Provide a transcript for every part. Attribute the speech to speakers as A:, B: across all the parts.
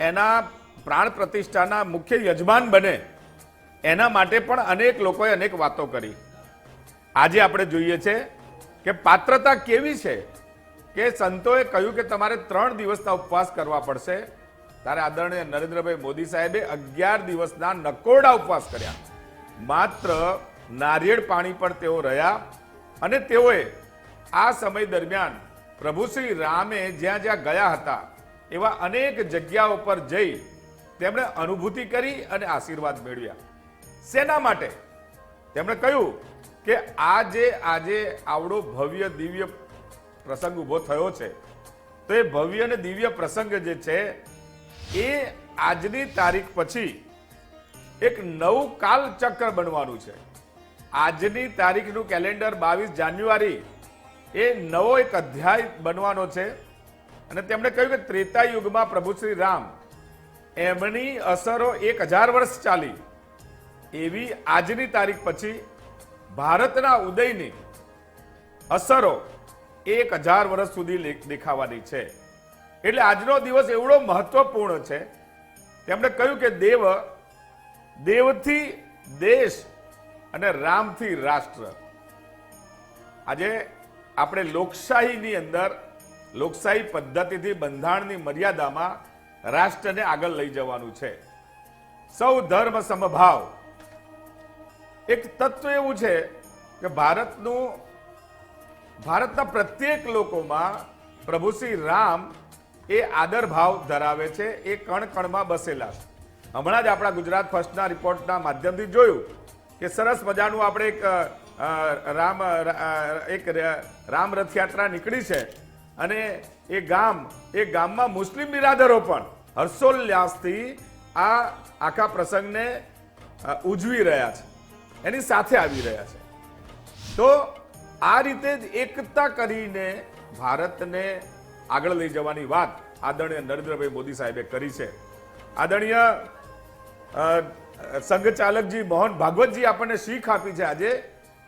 A: એના પ્રાણ પ્રતિષ્ઠાના મુખ્ય યજમાન બને, એના માટે પણ અનેક લોકોએ અનેક વાતો કરી. આજે આપણે જોઈએ છે કે પાત્રતા કેવી છે કે સંતોએ કહ્યું કે તમારે ત્રણ દિવસના ઉપવાસ કરવા પડશે. ત્યારે આદરણીય નરેન્દ્રભાઈ મોદી સાહેબે અગિયાર દિવસના નકોરડા ઉપવાસ કર્યા. માત્ર નારિયેળ પાણી પર તેઓ રહ્યા અને તેઓએ આ સમય દરમિયાન પ્રભુ શ્રી રામે જ્યાં જ્યાં ગયા હતા એવા અનેક જગ્યાઓ પર જઈ તેમણે અનુભૂતિ કરી અને આશીર્વાદ મેળવ્યા. શેના માટે તેમણે કહ્યું કે આજે આજે આવડો ભવ્ય દિવ્ય પ્રસંગ ઊભો થયો છે. તો એ ભવ્ય અને દિવ્ય પ્રસંગ જે છે, એ આજની તારીખ પછી એક નવું કાલચક્ર બનવાનું છે. આજની તારીખનું કેલેન્ડર બાવીસ જાન્યુઆરી એ નવો એક અધ્યાય બનવાનો છે. અને તેમણે કહ્યું કે ત્રેતા યુગમાં પ્રભુ શ્રી રામ એમની અસરો એક હજાર વર્ષ ચાલી. એવી આજની તારીખ પછી ભારતના ઉદયની અસરો એક હજાર વર્ષ સુધી દેખાવાની છે. એટલે આજનો દિવસ એવડો મહત્વપૂર્ણ છે. તેમણે કહ્યું કે દેવ, દેવથી દેશ અને રામથી રાષ્ટ્ર. આજે આપણે લોકશાહીની અંદર લોકશાહી પદ્ધતિથી બંધારણની મર્યાદામાં રાષ્ટ્રને આગળ લઈ જવાનું છે. સૌ ધર્મ સમભાવ. એક તત્વ એવું છે કે ભારતનું, ભારતના પ્રત્યેક લોકોમાં પ્રભુ શ્રી રામ એ આદર ભાવ ધરાવે છે, એ કણ કણમાં બસેલા છે. હમણાં જ આપણા ગુજરાત ફર્સ્ટના રિપોર્ટના માધ્યમથી જોયું કે સરસ મજાનું આપણે એક રામ એક રામ રથયાત્રા નીકળી છે. અને એ ગામ, એ ગામમાં મુસ્લિમ બિરાદરો પણ હર્ષોલ્લાસથી આ આખા પ્રસંગને ઉજવી રહ્યા છે. એની સાથે આવી રહ્યા છે. તો આ રીતે જ એકતા કરીને ભારતને આગળ લઈ જવાની વાત આદરણીય નરેન્દ્રભાઈ મોદી સાહેબે કરી છે. આદરણીય સંઘ ચાલકજી મોહન ભાગવતજી આપણને શીખ આપી છે આજે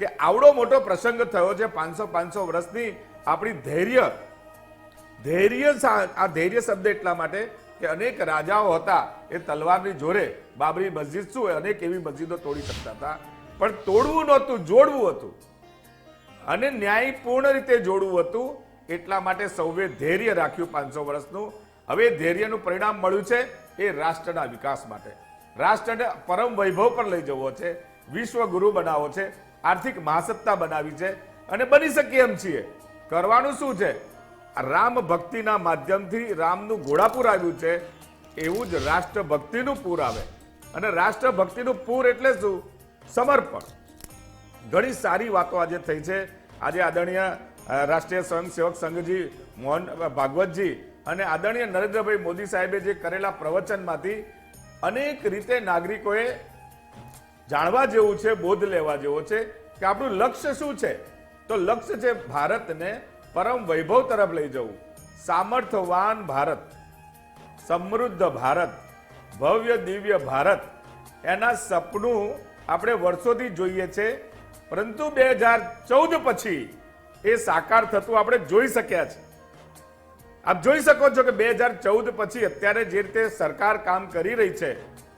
A: કે આવડો મોટો પ્રસંગ થયો છે પાંચસો પાંચસો વર્ષની આપણી ધૈર્ય ધૈર્ય આ ધૈર્ય શબ્દ એટલા માટે કે અનેક રાજાઓ હતા એ તલવારની જોરે બાબરી મસ્જિદ શું અનેક એવી મસ્જિદો તોડી શકતા હતા. પણ તોડવું નહોતું, જોડવું હતું. અને ન્યાયપૂર્ણ રીતે જોડવું હતું એટલા માટે સૌએ ધૈર્ય રાખ્યું પાંચસો વર્ષનું. હવે ધૈર્યનું પરિણામ મળ્યું છે એ રાષ્ટ્રના વિકાસ માટે. રાષ્ટ્રને પરમ વૈભવ પર લઈ જવો છે વિશ્વ ગુરુ બનાવવો છે, આર્થિક મહાસત્તા બનાવી છે અને બની શકીએ એમ છીએ. કરવાનું શું છે? રામ ભક્તિના માધ્યમથી રામનું ઘોડાપુર આવ્યું છે, એવું જ રાષ્ટ્રભક્તિનું પૂર આવે. અને રાષ્ટ્રભક્તિનું પૂર એટલે શું? સમર્પણ. ઘણી સારી વાતો આજે થઈ છે. આજે આદરણીય રાષ્ટ્રીય સ્વયંસેવક સંઘજી મોહન ભાગવતજી અને આદરણીય નરેન્દ્રભાઈ મોદી સાહેબે જે કરેલા પ્રવચનમાંથી અનેક રીતે નાગરિકોએ જાણવા જેવું છે, બોધ લેવા જેવો છે કે આપણું લક્ષ્ય શું છે? તો લક્ષ્ય છે ભારતને પરમ વૈભવ તરફ લઈ જવું. સામર્થ્યવાન ભારત, સમૃદ્ધ ભારત, ભવ્ય દિવ્ય ભારત. એના સપનું આપણે વર્ષોથી જોઈએ છે. પરંતુ બે હજાર ચૌદ પછી એ સાકાર થતું આપણે જોઈ શક્યા છે. આપ જોઈ શકો છો કે બે હજાર ચૌદ પછી અત્યારે જે રીતે સરકાર કામ કરી રહી છે,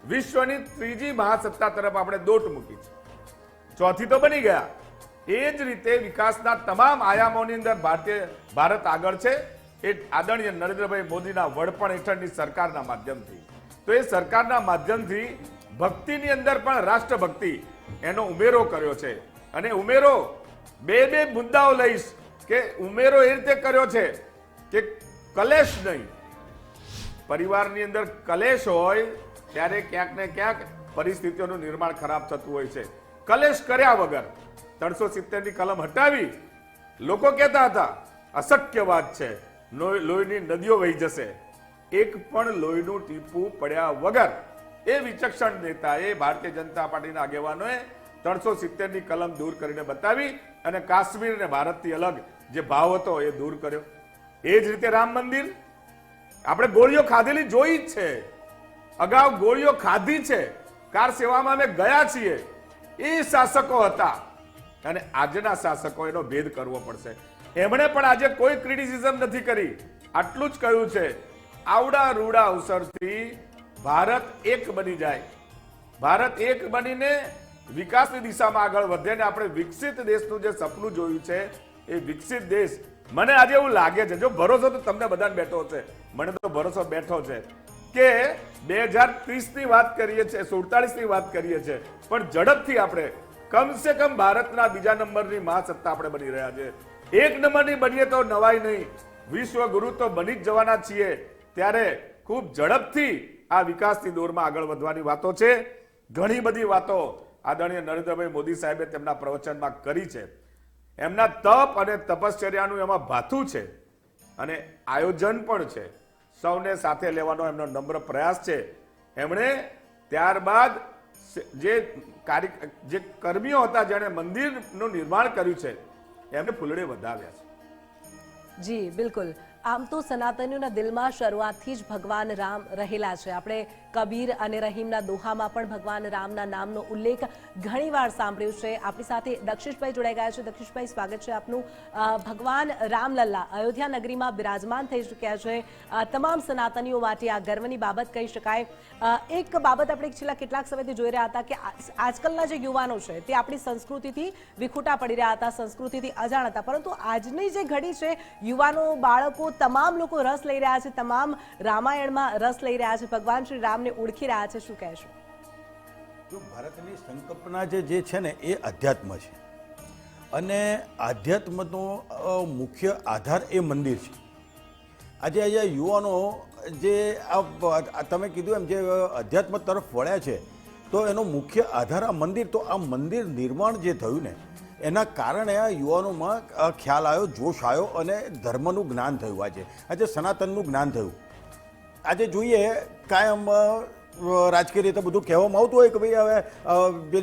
A: વિશ્વની ત્રીજી મહાસત્તા તરફ આપણે દોટ મૂકી છે. ચોથી તો બની ગયા. એ જ રીતે વિકાસના તમામ આયામોની અંદર ભારતીય ભારત આગળ છે. એ આદરણીય નરેન્દ્રભાઈ મોદીના વડપણ હેઠળની સરકારના માધ્યમથી. તો એ સરકારના માધ્યમથી ભક્તિની અંદર પણ રાષ્ટ્રભક્તિ એનો ઉમેરો કર્યો છે. અને ઉમેરો બે બે મુદ્દાઓ લઈશ કે ઉમેરો એ રીતે કર્યો છે કે કલેશ નહીં. પરિવારની અંદર કલેશ હોય ત્યારે ક્યાંક ને ક્યાંક પરિસ્થિતિઓનું નિર્માણ ખરાબ થતું હોય છે. કલેશ કર્યા વગર ત્રણસો સિત્તેરની કલમ હટાવી લોકો કહેતા હતા અશક્ય વાત છે લોહીની નદીઓ વહી જશે. એક પણ લોહીનું ટીપું પડ્યા વગર એ વિચક્ષણ નેતા એ ભારતીય જનતા પાર્ટીના આગેવાનોએ ત્રણસો સિત્તેરની કલમ દૂર કરીને બતાવી અને કાશ્મીર અને ભારતથી અલગ જે ભાવ હતો એ દૂર કર્યો. એ જ રીતે રામ મંદિર. આપણે ગોળીઓ ખાધેલી જોઈ જ છે. અગાઉ ગોળીઓ ખાધી છે. કાર સેવામાં અમે ગયા છીએ. એ શાસકો હતા. અને આજના શાસકો એનો ભેદ કરવો પડશે. એમણે પણ આજે કોઈ ક્રિટિસિઝમ નથી કરી. આટલું જ કહ્યું છે. આવડા રૂડા અવસરથી ભારત એક બની જાય. ભારત એક બનીને વિકાસની દિશામાં આગળ વધે ને આપણે વિકસિત દેશનું જે સપનું જોયું છે, એ વિકસિત દેશ. મને આજે એવું લાગે છે, જો ભરોસો તો તમને બધાને બેઠો છે. મને તો ભરોસો બેઠો છે કે બે હજારની વાત કરીએ છીએ સુડતાલીસની વાત કરીએ છીએ. પણ ઝડપથી આપણે કમસે કમ ભારતના બીજા નંબરની મહાસત્તા આપણે બની રહ્યા છે. એક નંબરની બનીએ તો નવાઈ નહીં. વિશ્વ ગુરુ તો બની જ જવાના છીએ. ત્યારે ખૂબ ઝડપથી આ વિકાસની દોરમાં આગળ વધવાની વાતો છે. ઘણી બધી વાતો આદરણીય નરેન્દ્રભાઈ મોદી સાહેબે તેમના પ્રવચનમાં કરી છે. એમના તપ અને તપશ્ચર્યાનું એમાં ભાથું છે અને આયોજન પણ છે. સૌને સાથે લેવાનો એમનો નમ્ર પ્રયાસ છે. એમણે ત્યારબાદ જે કાર્ય, જે કર્મીઓ હતા જેણે મંદિરનું નિર્માણ કર્યું છે, એમને ફૂલડે વધાવ્યા છે.
B: જી, બિલકુલ. આમ તો સનાતનીઓના દિલમાં શરૂઆતથી જ ભગવાન રામ રહેલા છે. આપણે કબીર અને રહીમના દોહામાં પણ ભગવાન રામના નામનો ઉલ્લેખ ઘણીવાર સાંભળ્યો છે. આપણી સાથે દક્ષિશભાઈ જોડાઈ ગયા છે. દક્ષિશભાઈ, સ્વાગત છે આપનું. ભગવાન રામલલ્લા અયોધ્યા નગરીમાં બિરાજમાન થઈ ચૂક્યા છે. તમામ સનાતનીઓ માટે આ ગર્વની બાબત કહી શકાય. એક બાબત આપણે છેલ્લા કેટલાક સમયથી જોઈ રહ્યા હતા કે આજકાલના જે યુવાનો છે તે આપણી સંસ્કૃતિથી વિખૂટા પડી રહ્યા હતા, સંસ્કૃતિથી અજાણ હતા. પરંતુ આજની જે ઘડી છે, યુવાનો, બાળકો, તમામ લોકો રસ લઈ રહ્યા છે. તમામ રામાયણમાં રસ લઈ રહ્યા છે. ભગવાન શ્રી રામને ઓળખી રહ્યા છે, શું કહેશો?
C: જો ભારતની સંકલ્પના જે જે છે ને, એ અધ્યાત્મ છે. અને આધ્યાત્મનો મુખ્ય આધાર એ મંદિર છે. આજે આજે યુવાનો જે, આ તમે કીધું એમ જે અધ્યાત્મ તરફ વળ્યા છે, તો એનો મુખ્ય આધાર આ મંદિર, તો આ મંદિર નિર્માણ જે થયું ને, એના કારણે આ યુવાનોમાં ખ્યાલ આવ્યો, જોશ આવ્યો અને ધર્મનું જ્ઞાન થયું આજે. આજે સનાતનનું જ્ઞાન થયું. આજે જોઈએ કાયમ રાજકીય રીતે બધું કહેવામાં આવતું હોય કે ભાઈ હવે અ,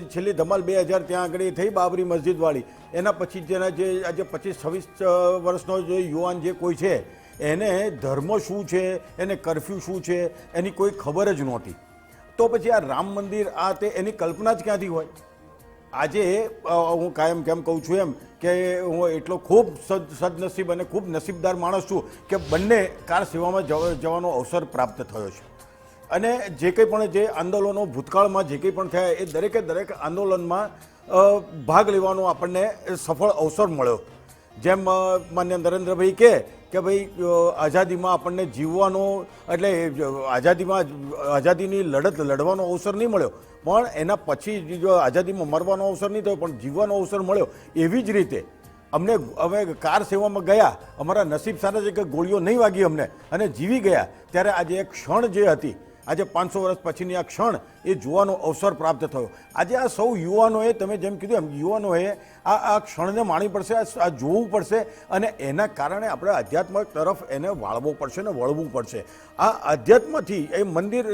C: છેલ્લી ધમાલ બે હજાર ત્યાં આગળ થઈ બાબરી મસ્જિદવાળી. એના પછી જેના જે આજે પચીસ છવ્વીસ વર્ષનો જે યુવાન જે કોઈ છે એને ધર્મ શું છે એને કરફ્યુ શું છે એની કોઈ ખબર જ નહોતી. તો પછી આ રામ મંદિર આ તે એની કલ્પના જ ક્યાંથી હોય? આજે હું કાયમ કેમ કહું છું એમ કે હું એટલો ખૂબ સદ, સદનસીબ અને ખૂબ નસીબદાર માણસ છું કે બંને કાર સેવામાં જવાનો અવસર પ્રાપ્ત થયો છે. અને જે કંઈ પણ જે આંદોલનો, ભૂતકાળમાં જે કંઈ પણ થયા એ દરેકે દરેક આંદોલનમાં ભાગ લેવાનો આપણને સફળ અવસર મળ્યો. જેમ માન્ય નરેન્દ્રભાઈ કહે કે ભાઈ આઝાદીમાં આપણને જીવવાનો, એટલે આઝાદીમાં, આઝાદીની લડત લડવાનો અવસર નહીં મળ્યો. પણ એના પછી જો આઝાદીમાં મરવાનો અવસર નહીં થયો, પણ જીવવાનો અવસર મળ્યો એવી જ રીતે. અમને, અમે કાર સેવામાં ગયા, અમારા નસીબ સારા છે કે ગોળીઓ નહીં વાગી અમને. અને જીવી ગયા. ત્યારે આજે એક ક્ષણ જે હતી આજે પાંચસો વર્ષ પછીની આ ક્ષણ એ જોવાનો અવસર પ્રાપ્ત થયો. આજે આ સૌ યુવાનોએ, તમે જેમ કીધું એમ, યુવાનોએ આ આ ક્ષણને માણી પડશે, આ આ જોવું પડશે અને એના કારણે આપણે આધ્યાત્મ તરફ એને વાળવો પડશે ને વળવું પડશે. આ આધ્યાત્મથી એ મંદિર,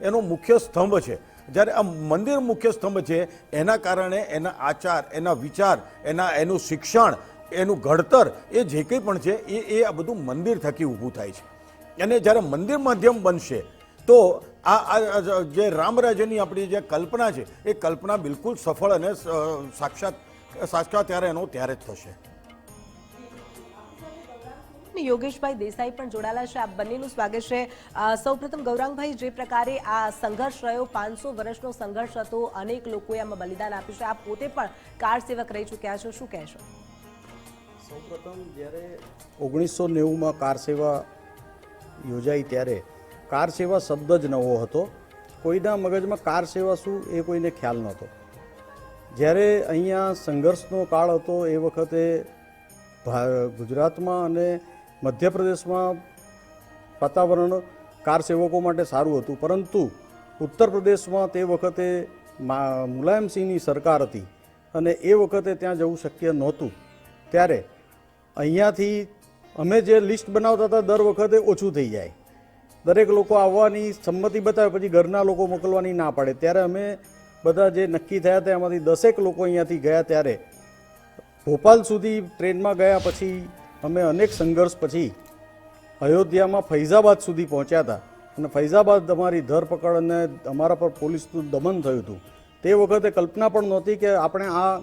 C: એનો મુખ્ય સ્તંભ છે. જ્યારે આ મંદિર મુખ્ય સ્તંભ છે, એના કારણે એના આચાર, એના વિચાર, એના, એનું શિક્ષણ, એનું ઘડતર, એ જે કંઈ પણ છે, એ એ આ બધું મંદિર થકી ઊભું થાય છે. અને જ્યારે મંદિર માધ્યમ બનશે તો આ જે રામ રામરાજ્યની આપણી જે કલ્પના છે એ કલ્પના બિલકુલ સફળ અને સાક્ષાત સાક્ષાત ત્યારે એનો ત્યારે જ થશે.
B: યોગેશભાઈ દેસાઈ પણ જોડાયેલા છે. આ બંનેનું સ્વાગત છે. સૌપ્રથમ ગૌરાંગભાઈ જે પ્રકારે આ સંઘર્ષ રહ્યો પાંચસો વર્ષનો સંઘર્ષ હતો અનેક લોકોએ આમાં બલિદાન આપ્યું છે. આપ પોતે પણ કાર સેવક રહી ચૂક્યા છો. શું કહેશો?
D: સૌપ્રથમ જ્યારે ઓગણીસો નેવુંમાં કાર સેવા યોજાઈ ત્યારે કાર સેવા શબ્દ જ નવો હતો. કોઈના મગજમાં કાર સેવા શું એ કોઈને ખ્યાલ નહોતો. જ્યારે અહીંયા સંઘર્ષનો કાળ હતો એ વખતે ગુજરાતમાં અને મધ્યપ્રદેશમાં વાતાવરણ કાર સેવકો માટે સારું હતું. પરંતુ ઉત્તર પ્રદેશમાં તે વખતે મુલાયમસિંહની સરકાર હતી અને એ વખતે ત્યાં જવું શક્ય નહોતું. ત્યારે અહીંયાથી અમે જે લિસ્ટ બનાવતા હતા, દર વખતે ઓછું થઈ જાય. દરેક લોકો આવવાની સંમતિ બતાવે, પછી ઘરના લોકો મોકલવાની ના પાડે. ત્યારે અમે બધા જે નક્કી થયા હતા, એમાંથી દસેક લોકો અહીંયાથી ગયા ત્યારે. ભોપાલ સુધી ટ્રેનમાં ગયા પછી અમે અનેક સંઘર્ષ પછી અયોધ્યામાં ફૈઝાબાદ સુધી પહોંચ્યા હતા. અને ફૈઝાબાદ અમારી ધરપકડ અને અમારા પર પોલીસનું દમન થયું હતું. તે વખતે કલ્પના પણ નહોતી કે આપણે આ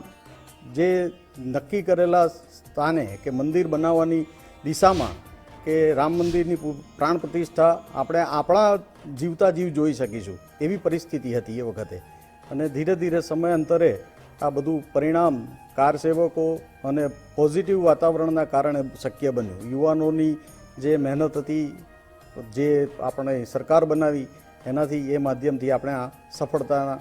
D: જે નક્કી કરેલા સ્થાને કે મંદિર બનાવવાની દિશામાં કે રામ મંદિરની પ્રાણ પ્રતિષ્ઠા આપણે આપણા જીવતા જીવ જોઈ શકીશું. એવી પરિસ્થિતિ હતી એ વખતે. અને ધીરે ધીરે સમય અંતરે આ બધું પરિણામ કાર સેવકો અને પોઝિટિવ વાતાવરણના કારણે શક્ય બન્યું. યુવાનોની જે મહેનત હતી, જે આપણે સરકાર બનાવી, એનાથી એ માધ્યમથી આપણે આ સફળતાના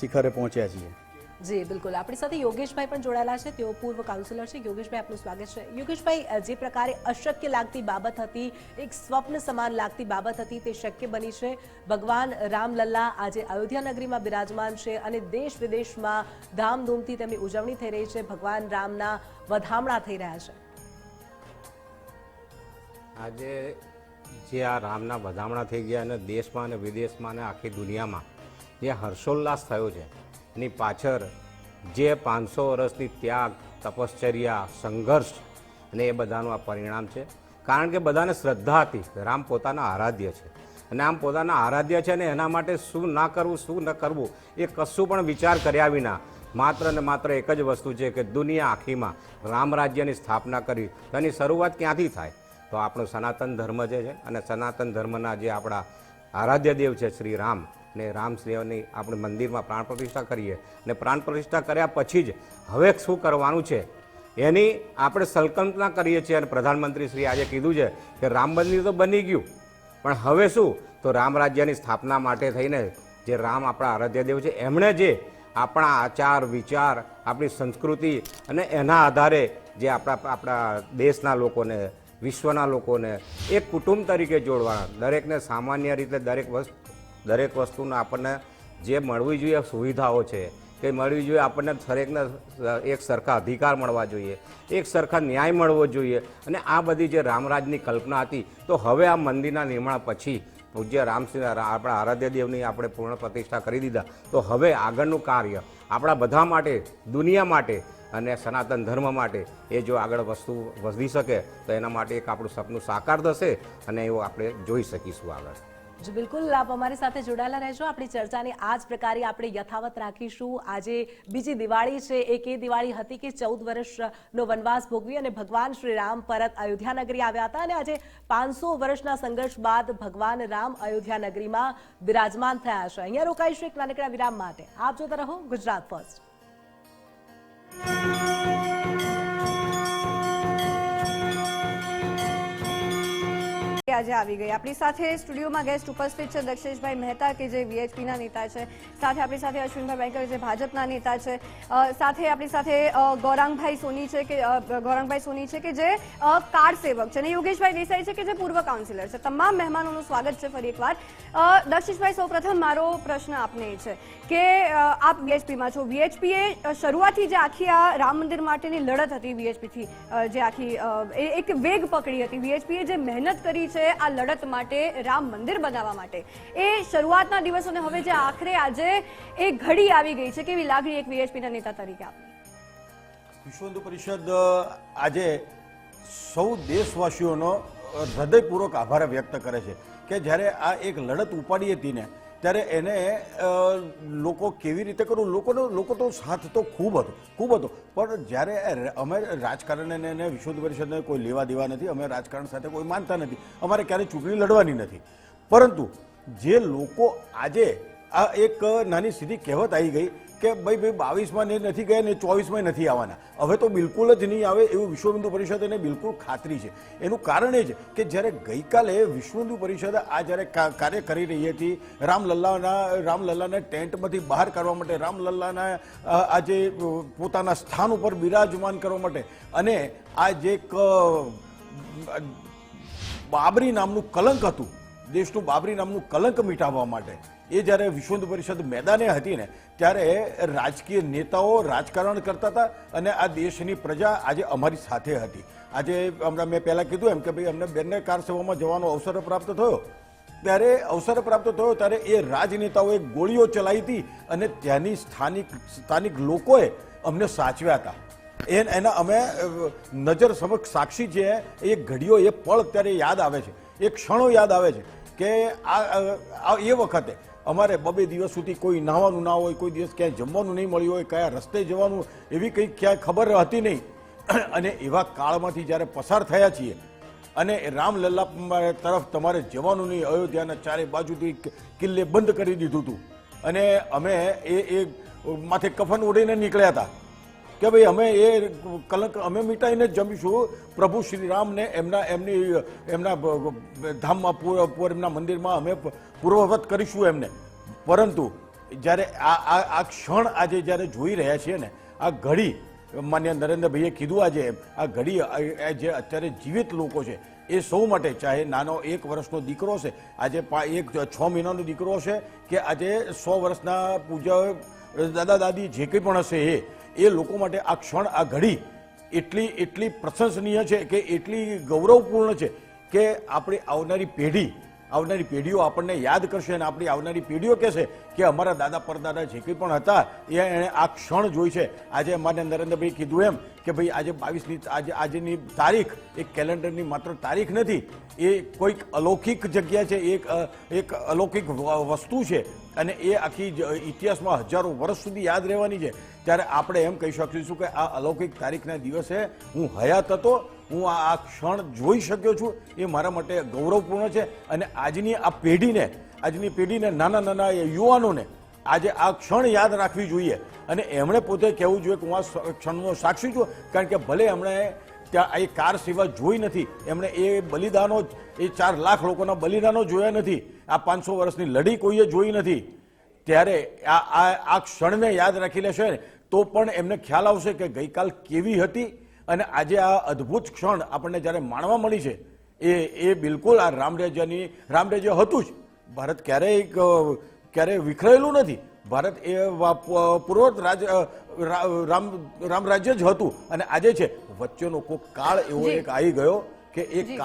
D: શિખરે પહોંચ્યા છીએ.
B: જી, બિલકુલ. આપણી સાથે યોગેશભાઈ પણ જોડાયેલા છે. તેઓ પૂર્વ કાઉન્સિલર છે. યોગેશભાઈ, આપનું સ્વાગત છે. યોગેશભાઈ જે પ્રકારે અશક્ય લાગતી બાબત હતી, એક સ્વપ્ન સમાન લાગતી બાબત હતી, તે શક્ય બની છે. ભગવાન રામલલ્લા આજે અયોધ્યા નગરીમાં બિરાજમાન છે અને દેશ વિદેશમાં ધામધૂમથી તેમની ઉજવણી થઈ રહી છે. ભગવાન રામના વધામણા થઈ રહ્યા છે.
E: આજે જે આ રામના વધામણા થઈ ગયા અને દેશમાં અને વિદેશમાં અને આખી દુનિયામાં જે હર્ષોલ્લાસ થયો છે એની પાછળ જે પાંચસો વર્ષની ત્યાગ, તપશ્ચર્યા, સંઘર્ષ અને એ બધાનું આ પરિણામ છે. કારણ કે બધાને શ્રદ્ધા હતી રામ પોતાના આરાધ્ય છે. અને આમ પોતાના આરાધ્ય છે ને એના માટે શું ના કરવું, શું ન કરવું એ કશું પણ વિચાર કર્યા વિના માત્ર ને માત્ર એક જ વસ્તુ છે કે દુનિયા આખીમાં રામ રાજ્યની સ્થાપના કરી તેની શરૂઆત ક્યાંથી થાય? તો આપણો સનાતન ધર્મ જે છે અને સનાતન ધર્મના જે આપણા આરાધ્ય દેવ છે શ્રી રામ ને રામ શ્રીની આપણે મંદિરમાં પ્રાણ પ્રતિષ્ઠા કરીએ અને પ્રાણ પ્રતિષ્ઠા કર્યા પછી જ હવે શું કરવાનું છે? એની આપણે સંકલ્પના કરીએ છીએ અને પ્રધાનમંત્રી શ્રી આજે કીધું છે કે રામ મંદિર તો બની ગયું, પણ હવે શું? તો રામ રાજ્યની સ્થાપના માટે થઈને જે રામ આપણા આરાધ્ય દેવ છે, એમણે જે આપણા આચાર, વિચાર, આપણી સંસ્કૃતિ અને એના આધારે જે આપણા આપણા દેશના લોકોને, વિશ્વના લોકોને એક કુટુંબ તરીકે જોડવાના, દરેકને સામાન્ય રીતે દરેક વસ્તુ દરેક વસ્તુના આપણને જે મળવી જોઈએ સુવિધાઓ છે કે મળવી જોઈએ. આપણને દરેકને એક સરખા અધિકાર મળવા જોઈએ, એક સરખા ન્યાય મળવો જોઈએ. અને આ બધી જે રામરાજની કલ્પના હતી, તો હવે આ મંદિરના નિર્માણ પછી પૂજ્ય રામસિંહ આપણા આરાધ્ય દેવની આપણે પૂર્ણ પ્રતિષ્ઠા કરી દીધા. તો હવે આગળનું કાર્ય આપણા બધા માટે, દુનિયા માટે અને સનાતન ધર્મ માટે એ જો આગળ વસ્તુ વધી શકે, તો એના માટે એક આપણું સપનું સાકાર થશે અને એવું આપણે જોઈ શકીશું આગળ.
B: જી, બિલકુલ. આપ અમારી સાથે જોડાયેલા રહેજો. આપણી ચર્ચાને આ જ પ્રકારે આપણે યથાવત રાખીશું. આજે બીજી દિવાળી છે. એક એ દિવાળી હતી કે ચૌદ વર્ષનો વનવાસ ભોગવી અને ભગવાન શ્રી રામ પરત અયોધ્યા નગરી આવ્યા હતા અને આજે પાંચસો વર્ષના સંઘર્ષ બાદ ભગવાન રામ અયોધ્યા નગરીમાં બિરાજમાન થયા છે. અહીંયા રોકાઈશું એક નાનકડા વિરામ માટે. આપ જોતા રહો ગુજરાત ફર્સ્ટ.
F: આજે આવી ગઈ. આપણી સાથે સ્ટુડિયોમાં ગેસ્ટ ઉપસ્થિત છે દક્ષેશભાઈ મહેતા કે જે વીએચપીના નેતા છે. સાથે આપણી સાથે અશ્વિનભાઈ બેંકર જે ભાજપના નેતા છે. સાથે આપણી સાથે ગૌરાંગભાઈ સોની છે કે ગૌરાંગભાઈ સોની છે કે જે અ, કાર સેવક છે. અને યોગેશભાઈ દેસાઈ છે કે જે પૂર્વ કાઉન્સિલર છે. તમામ મહેમાનોનું સ્વાગત છે ફરી એકવાર. દક્ષેશભાઈ સૌપ્રથમ મારો પ્રશ્ન આપને છે કે આપ વીએચપીમાં છો. વીએચપીએ શરૂઆતથી જે આખી આ રામ મંદિર માટેની લડત હતી વીએચપીથી જે આખી એક વેગ પકડી હતી. વીએચપીએ જે મહેનત કરી છે આ લડત માટે રામ મંદિર બનાવવા માટે. એ શરૂઆતના દિવસોને હવે જે આખરે આજે એ ઘડી આવી ગઈ છે. કેવી લાગણી એક વીએચપીના નેતા તરીકે આપની?
C: પરિષદ આજે સૌ દેશવાસીઓનો હૃદયપૂર્વક આભાર વ્યક્ત કરે છે કે જ્યારે આ એક લડત ઉપાડી હતી ને ત્યારે એને લોકો કેવી રીતે કરવું? લોકોનો લોકો તો સાથ તો ખૂબ હતો ખૂબ હતો. પણ જ્યારે અમે રાજકારણને એને વિશ્વ પરિષદને કોઈ લેવા દેવા નથી, અમે રાજકારણ સાથે કોઈ માનતા નથી, અમારે ક્યારેય ચૂંટણી લડવાની નથી. પરંતુ જે લોકો આજે આ એક નાની સીધી કહેવત આવી ગઈ કે ભાઈ ભાઈ, બાવીસમાં ને નથી ગયા ને ચોવીસમાં નથી આવવાના. હવે તો બિલકુલ જ નહીં આવે એવું વિશ્વ હિન્દુ પરિષદને બિલકુલ ખાતરી છે. એનું કારણ એ છે કે જ્યારે ગઈકાલે વિશ્વ હિન્દુ પરિષદ આ જ્યારે કાર્ય કરી રહી હતી, રામલલ્લાના, રામલલ્લાને ટેન્ટમાંથી બહાર કાઢવા માટે, રામલલ્લાના આજે પોતાના સ્થાન ઉપર બિરાજમાન કરવા માટે અને આ જે બાબરી નામનું કલંક હતું, દેશનું બાબરી નામનું કલંક મીટાવવા માટે. એ જ્યારે વિશ્વ હિન્દુ પરિષદ મેદાને હતી ને, ત્યારે રાજકીય નેતાઓ રાજકારણ કરતા હતા અને આ દેશની પ્રજા આજે અમારી સાથે હતી. આજે હમણાં મેં પહેલાં કીધું એમ કે ભાઈ, અમને બંને કારસેવામાં જવાનો અવસર પ્રાપ્ત થયો. ત્યારે અવસર પ્રાપ્ત થયો, ત્યારે એ રાજનેતાઓએ ગોળીઓ ચલાવી હતી અને ત્યાંની સ્થાનિક સ્થાનિક લોકોએ અમને સાચવ્યા હતા. એ એના અમે નજર સમક્ષ સાક્ષી છે, એ ઘડીઓ, એ પળ ત્યારે યાદ આવે છે. એ ક્ષણો યાદ આવે છે કે આ, એ વખતે અમારે બબે દિવસ સુધી કોઈ નાહવાનું ના હોય, કોઈ દિવસ ક્યાંય જમવાનું નહીં મળ્યું હોય કયા રસ્તે જવાનું, એવી કંઈ ક્યાંય ખબર હતી નહીં. અને એવા કાળમાંથી જ્યારે પસાર થયા છીએ, અને રામલલ્લા તરફ તમારે જવાનું નહીં, અયોધ્યાના ચારે બાજુથી કિલ્લે બંધ કરી દીધું હતું. અને અમે એ માથે કફન ઓઢીને નીકળ્યા હતા. કે ભાઈ અમે એ કલંક અમે મીટાઈને જમીશું. પ્રભુ શ્રી રામને એમના એમની એમના ધામમાં પૂર- પૂર- એમના મંદિરમાં અમે પૂર્વવત કરીશું એમને. પરંતુ જ્યારે આ આ ક્ષણ આજે જ્યારે જોઈ રહ્યા છીએ ને આ ઘડી માન્ય નરેન્દ્રભાઈએ કીધું આજે એમ, આ ઘડી જે અત્યારે જીવિત લોકો છે એ સૌ માટે ચાહે નાનો એક વર્ષનો દીકરો છે આજે એક છ મહિનાનો દીકરો છે કે આજે સો વર્ષના પૂજા દાદા દાદી જે કંઈ પણ હશે એ એ લોકો માટે આ ક્ષણ, આ ઘડી એટલી એટલી પ્રશંસનીય છે કે એટલી ગૌરવપૂર્ણ છે કે આપણી આવનારી પેઢી, આવનારી પેઢીઓ આપણને યાદ કરશે અને આપણી આવનારી પેઢીઓ કહેશે કે અમારા દાદા પરદાદા જે કંઈ પણ હતા, એ એણે આ ક્ષણ જોઈ છે. આજે અમારે નરેન્દ્રભાઈ કીધું એમ કે ભાઈ, આજે બાવીસની, આજે, આજની તારીખ એક કેલેન્ડરની માત્ર તારીખ નથી, એ કોઈક અલૌકિક જગ્યા છે, એક એક અલૌકિક વસ્તુ છે. અને એ આખી ઇતિહાસમાં હજારો વર્ષ સુધી યાદ રહેવાની છે. ત્યારે આપણે એમ કહી શકીશું કે આ અલૌકિક તારીખના દિવસે હું હયાત હતો, હું આ ક્ષણ જોઈ શક્યો છું, એ મારા માટે ગૌરવપૂર્ણ છે. અને આજની આ પેઢીને, આજની પેઢીને નાના નાના યુવાનોને આજે આ ક્ષણ યાદ રાખવી જોઈએ. અને એમણે પોતે કહેવું જોઈએ કે હું આ ક્ષણનો સાક્ષી છું, કારણ કે ભલે એમણે ત્યાં એ કાર સેવા જોઈ નથી. એમણે એ બલિદાનો એ ચાર લાખ લોકોના બલિદાનો જોયા નથી. આ પાંચસો વર્ષની લડી કોઈએ જોઈ નથી. ત્યારે આ આ આ ક્ષણને યાદ રાખી લેશે તો પણ એમને ખ્યાલ આવશે કે ગઈકાલ કેવી હતી. અને આજે આ અદ્ભુત ક્ષણ આપણને જ્યારે માણવા મળી છે, એ એ બિલકુલ આ રામરાજ્યની, રામરાજ્ય હતું જ. ભારત ક્યારેય ક્યારેય વિખરાયેલું નથી. ભારત એ પૂર્વત રાજ રામ રામ રાજ્ય જ હતું અને આજે છે વચ્ચેનો કોઈક કાળ એવો એક આવી ગયો કે એ
F: જી.
C: કાળ